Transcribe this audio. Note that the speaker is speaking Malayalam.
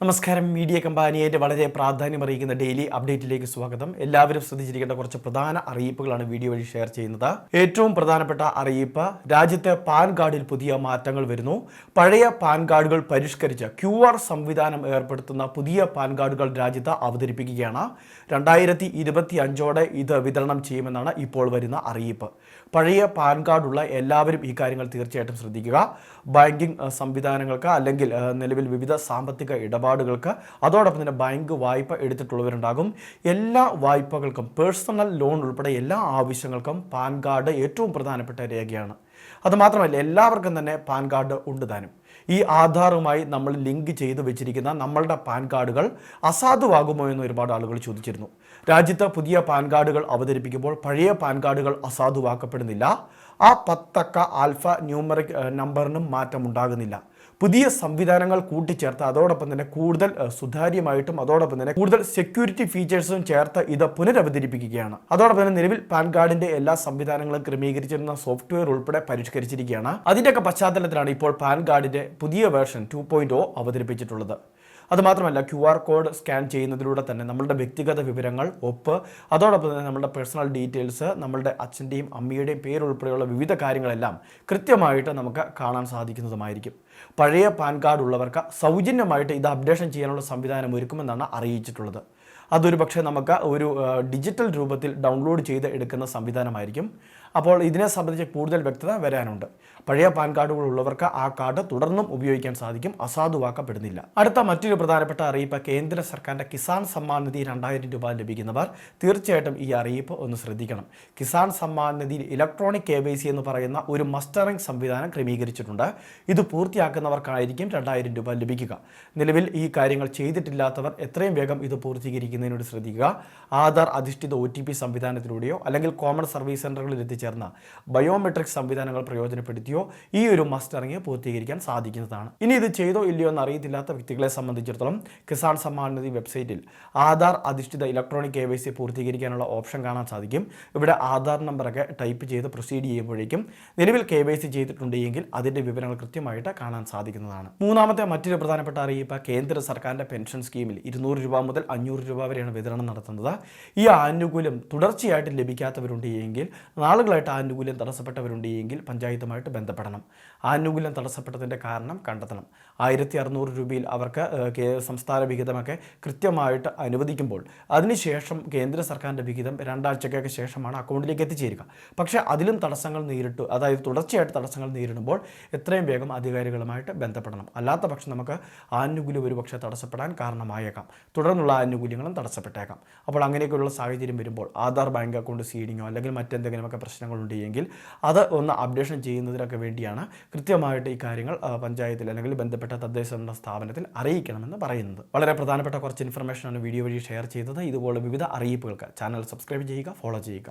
നമസ്കാരം. മീഡിയ കമ്പാനിയായിട്ട് വളരെ പ്രാധാന്യം അറിയിക്കുന്ന ഡെയിലി അപ്ഡേറ്റിലേക്ക് സ്വാഗതം. എല്ലാവരും ശ്രദ്ധിച്ചിരിക്കേണ്ട കുറച്ച് പ്രധാന അറിയിപ്പുകളാണ് വീഡിയോ വഴി ഷെയർ ചെയ്യുന്നത്. ഏറ്റവും പ്രധാനപ്പെട്ട അറിയിപ്പ് രാജ്യത്തെ പാൻ കാർഡിൽ പുതിയ മാറ്റങ്ങൾ വരുന്നു. പഴയ പാൻ കാർഡുകൾ പരിഷ്കരിച്ച് ക്യു സംവിധാനം ഏർപ്പെടുത്തുന്ന പുതിയ പാൻ കാർഡുകൾ രാജ്യത്ത് അവതരിപ്പിക്കുകയാണ്. രണ്ടായിരത്തി ഇരുപത്തി അഞ്ചോടെ ഇത് വിതരണം ചെയ്യുമെന്നാണ് ഇപ്പോൾ വരുന്ന അറിയിപ്പ്. പഴയ പാൻ കാർഡുള്ള എല്ലാവരും ഈ കാര്യങ്ങൾ തീർച്ചയായിട്ടും ശ്രദ്ധിക്കുക. ബാങ്കിങ് അഹ്, സംവിധാനങ്ങൾക്ക് അല്ലെങ്കിൽ നിലവിൽ വിവിധ സാമ്പത്തിക ഇടപാടുകൾക്ക് അതോടൊപ്പം തന്നെ ബാങ്ക് വായ്പ എടുത്തിട്ടുള്ളവരുണ്ടാകും. എല്ലാ വായ്പകൾക്കും പേഴ്സണൽ ലോൺ ഉൾപ്പെടെ എല്ലാ ആവശ്യങ്ങൾക്കും പാൻ കാർഡ് ഏറ്റവും പ്രധാനപ്പെട്ട രേഖയാണ്. അതുമാത്രമല്ല എല്ലാവർക്കും തന്നെ പാൻ കാർഡ് ഉണ്ട് താനും. ഈ ആധാറുമായി നമ്മൾ ലിങ്ക് ചെയ്ത് വെച്ചിരിക്കുന്ന നമ്മളുടെ പാൻ കാർഡുകൾ അസാധുവാകുമോ എന്ന് ഒരുപാട് ആളുകൾ ചോദിച്ചിരുന്നു. രാജ്യത്ത് പുതിയ പാൻ കാർഡുകൾ അവതരിപ്പിക്കുമ്പോൾ പഴയ പാൻ കാർഡുകൾ അസാധുവാക്കപ്പെടുന്നില്ല. ആ പത്തക്ക ആൽഫ ന്യൂമറിക് നമ്പറിനും മാറ്റം ഉണ്ടാകുന്നില്ല. പുതിയ സംവിധാനങ്ങൾ കൂട്ടിച്ചേർത്ത് അതോടൊപ്പം തന്നെ കൂടുതൽ സുതാര്യമായിട്ടും അതോടൊപ്പം തന്നെ കൂടുതൽ സെക്യൂരിറ്റി ഫീച്ചേഴ്സും ചേർത്ത് ഇത് പുനരവതരിപ്പിക്കുകയാണ്. അതോടൊപ്പം തന്നെ നിലവിൽ പാൻ കാർഡിന്റെ എല്ലാ സംവിധാനങ്ങളും ക്രമീകരിച്ചിരുന്ന സോഫ്റ്റ്വെയർ ഉൾപ്പെടെ പരിഷ്കരിച്ചിരിക്കുകയാണ്. അതിന്റെയൊക്കെ പശ്ചാത്തലത്തിലാണ് ഇപ്പോൾ പാൻ കാർഡിന്റെ പുതിയ വേർഷൻ ടു പോയിന്റ് അവതരിപ്പിച്ചിട്ടുള്ളത്. അതുമാത്രമല്ല ക്യു ആർ കോഡ് സ്കാൻ ചെയ്യുന്നതിലൂടെ തന്നെ നമ്മളുടെ വ്യക്തിഗത വിവരങ്ങൾ ഒപ്പ് അതോടൊപ്പം തന്നെ നമ്മുടെ പേഴ്സണൽ ഡീറ്റെയിൽസ് നമ്മളുടെ അച്ഛന്റെയും അമ്മയുടെയും പേരുൾപ്പെടെയുള്ള വിവിധ കാര്യങ്ങളെല്ലാം കൃത്യമായിട്ട് നമുക്ക് കാണാൻ സാധിക്കുന്നതുമായിരിക്കും. പഴയ പാൻ കാർഡ് ഉള്ളവർക്ക് സൗജന്യമായിട്ട് ഇത് അപ്ഡേഷൻ ചെയ്യാനുള്ള സംവിധാനം ഒരുക്കുമെന്നാണ് അറിയിച്ചിട്ടുള്ളത്. അതൊരു പക്ഷേ നമുക്ക് ഒരു ഡിജിറ്റൽ രൂപത്തിൽ ഡൗൺലോഡ് ചെയ്ത് എടുക്കുന്ന സംവിധാനമായിരിക്കും. അപ്പോൾ ഇതിനെ സംബന്ധിച്ച് കൂടുതൽ വ്യക്തത വരാനുണ്ട്. പഴയ പാൻ കാർഡുകൾ ഉള്ളവർക്ക് ആ കാർഡ് തുടർന്നും ഉപയോഗിക്കാൻ സാധിക്കും. അസാധുവാക്കപ്പെടുന്നില്ല. അടുത്ത മറ്റൊരു പ്രധാനപ്പെട്ട അറിയിപ്പ് കേന്ദ്ര സർക്കാരിന്റെ കിസാൻ സമ്മാൻ നിധി രണ്ടായിരം രൂപ ലഭിക്കുന്നവർ തീർച്ചയായിട്ടും ഈ അറിയിപ്പ് ഒന്ന് ശ്രദ്ധിക്കണം. കിസാൻ സമ്മാൻ നിധിയിൽ ഇലക്ട്രോണിക് കെ എന്ന് പറയുന്ന ഒരു മസ്റ്ററിംഗ് സംവിധാനം ക്രമീകരിച്ചിട്ടുണ്ട്. ഇത് പൂർത്തിയാക്കുന്നവർക്കായിരിക്കും രണ്ടായിരം രൂപ ലഭിക്കുക. നിലവിൽ ഈ കാര്യങ്ങൾ ചെയ്തിട്ടില്ലാത്തവർ എത്രയും വേഗം ഇത് പൂർത്തീകരിക്കുന്നതിനോട് ശ്രദ്ധിക്കുക. ആധാർ അധിഷ്ഠിത ഒ സംവിധാനത്തിലൂടെയോ അല്ലെങ്കിൽ കോമൺ സർവീസ് സെന്ററുകളിൽ എത്തിച്ചേർന്ന ബയോമെട്രിക് സംവിധാനങ്ങൾ പ്രയോജനപ്പെടുത്തിയോ ഈ ഒരു മസ്റ്ററിങ് പൂർത്തീകരിക്കാൻ സാധിക്കുന്നതാണ്. ഇനി ഇത് ചെയ്തോ ഇല്ലയോ എന്ന് അറിയത്തില്ലാത്ത വ്യക്തികളെ സംബന്ധിച്ചിടത്തോളം കിസാൻ സമ്മാൻ നിധി വെബ്സൈറ്റിൽ ആധാർ അധിഷ്ഠിത ഇലക്ട്രോണിക് കെ വൈ സി പൂർത്തീകരിക്കാനുള്ള ഓപ്ഷൻ കാണാൻ സാധിക്കും. ഇവിടെ ആധാർ നമ്പറൊക്കെ ടൈപ്പ് ചെയ്ത് പ്രൊസീഡ് ചെയ്യുമ്പോഴേക്കും നിലവിൽ കെ വൈ സി ചെയ്തിട്ടുണ്ട് എങ്കിൽ അതിന്റെ വിവരങ്ങൾ കൃത്യമായിട്ട് കാണാൻ സാധിക്കുന്നതാണ്. മൂന്നാമത്തെ മറ്റൊരു പ്രധാനപ്പെട്ട അറിയിപ്പ് കേന്ദ്ര സർക്കാരിന്റെ പെൻഷൻ സ്കീമിൽ ഇരുന്നൂറ് രൂപ മുതൽ അഞ്ഞൂറ് രൂപ വരെയാണ് വിതരണം നടത്തുന്നത്. ഈ ആനുകൂല്യം തുടർച്ചയായിട്ട് ലഭിക്കാത്തവരുണ്ട് എങ്കിൽ നാളുകളായിട്ട് ആനുകൂല്യം തടസ്സപ്പെട്ടവരുണ്ട് എങ്കിൽ പഞ്ചായത്തുമായിട്ട് ബന്ധപ്പെടണം. ആനുകൂല്യം തടസ്സപ്പെട്ടതിന്റെ കാരണം കണ്ടെത്തണം. ആയിരത്തി അറുന്നൂറ് രൂപയിൽ അവർക്ക് സംസ്ഥാന വിഹിതമൊക്കെ കൃത്യമായിട്ട് അനുവദിക്കുമ്പോൾ അതിനുശേഷം കേന്ദ്ര സർക്കാരിന്റെ വിഹിതം രണ്ടാഴ്ചക്കൊക്കെ ശേഷമാണ് അക്കൗണ്ടിലേക്ക് എത്തിച്ചേരുക. പക്ഷേ അതിലും തടസ്സങ്ങൾ നേരിട്ടു അതായത് തുടർച്ചയായിട്ട് തടസ്സങ്ങൾ നേരിടുമ്പോൾ എത്രയും വേഗം അധികാരികളുമായിട്ട് ബന്ധപ്പെടണം. അല്ലാത്ത പക്ഷം നമുക്ക് ആനുകൂല്യം ഒരുപക്ഷെ തടസ്സപ്പെടാൻ കാരണമായേക്കാം. തുടർന്നുള്ള ആനുകൂല്യങ്ങളും തടസ്സപ്പെട്ടേക്കാം. അപ്പോൾ അങ്ങനെയൊക്കെയുള്ള സാഹചര്യം വരുമ്പോൾ ആധാർ ബാങ്ക് അക്കൗണ്ട് സീഡിങ്ങോ അല്ലെങ്കിൽ മറ്റെന്തെങ്കിലുമൊക്കെ പ്രശ്നങ്ങളുണ്ട് എങ്കിൽ അത് ഒന്ന് അപ്ഡേഷൻ ചെയ്യുന്നതിനൊക്കെ വേണ്ടിയാണ് കൃത്യമായിട്ട് ഈ കാര്യങ്ങൾ പഞ്ചായത്തിൽ അല്ലെങ്കിൽ ബന്ധപ്പെട്ട തദ്ദേശ സ്ഥാപനത്തിൽ അറിയിക്കണമെന്ന് പറയുന്നത്. വളരെ പ്രധാനപ്പെട്ട കുറച്ച് ഇൻഫർമേഷനാണ് വീഡിയോ വഴി ഷെയർ ചെയ്തത്. ഇതുപോലെ വിവിധ അറിയിപ്പുകൾക്ക് ചാനൽ സബ്സ്ക്രൈബ് ചെയ്യുക ഫോളോ ചെയ്യുക.